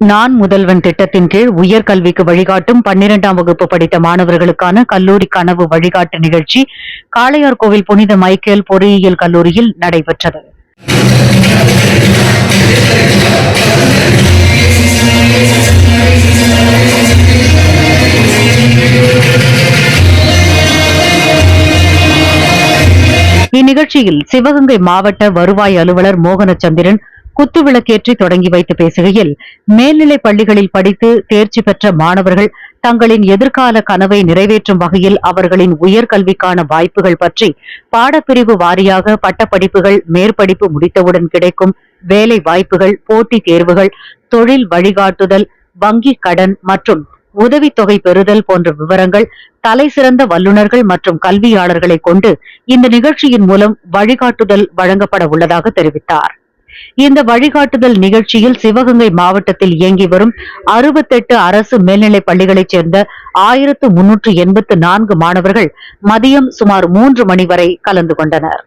நான் முதல்வன் திட்டத்தின் கீழ் உயர்கல்விக்கு வழிகாட்டும் பன்னிரெண்டாம் வகுப்பு படித்த மாணவர்களுக்கான கல்லூரி கனவு வழிகாட்டு நிகழ்ச்சி காளையார் கோவில் புனித மைக்கேல் பொறியியல் கல்லூரியில் நடைபெற்றது. இந்நிகழ்ச்சியில் சிவகங்கை மாவட்ட வருவாய் அலுவலர் மோகனச்சந்திரன் குத்துவிளக்கேற்றி தொடங்கி வைத்து பேசுகையில் மேல்நிலைப் பள்ளிகளில் படித்து தேர்ச்சி பெற்ற மாணவர்கள் தங்களின் எதிர்கால கனவை நிறைவேற்றும் வகையில் அவர்களின் உயர்கல்விக்கான வாய்ப்புகள் பற்றி பாடப்பிரிவு வாரியாக பட்டப்படிப்புகள் மேற்படிப்பு முடித்தவுடன் கிடைக்கும் வேலை வாய்ப்புகள் போட்டித் தேர்வுகள் தொழில் வழிகாட்டுதல் வங்கி கடன் மற்றும் உதவித்தொகை பெறுதல் போன்ற விவரங்கள் தலைசிறந்த வல்லுநர்கள் மற்றும் கல்வியாளர்களை கொண்டு இந்த நிகழ்ச்சியின் மூலம் வழிகாட்டுதல் வழங்கப்பட உள்ளதாக தெரிவித்தார். இந்த வழிகாட்டுதல் நிகழ்ச்சியில் சிவகங்கை மாவட்டத்தில் இயங்கி வரும் அறுபத்தெட்டு அரசு மேல்நிலைப் பள்ளிகளைச் சேர்ந்த ஆயிரத்து முன்னூற்று எண்பத்து நான்கு மாணவர்கள் மதியம் சுமார் மூன்று மணி வரை கலந்து கொண்டனர்.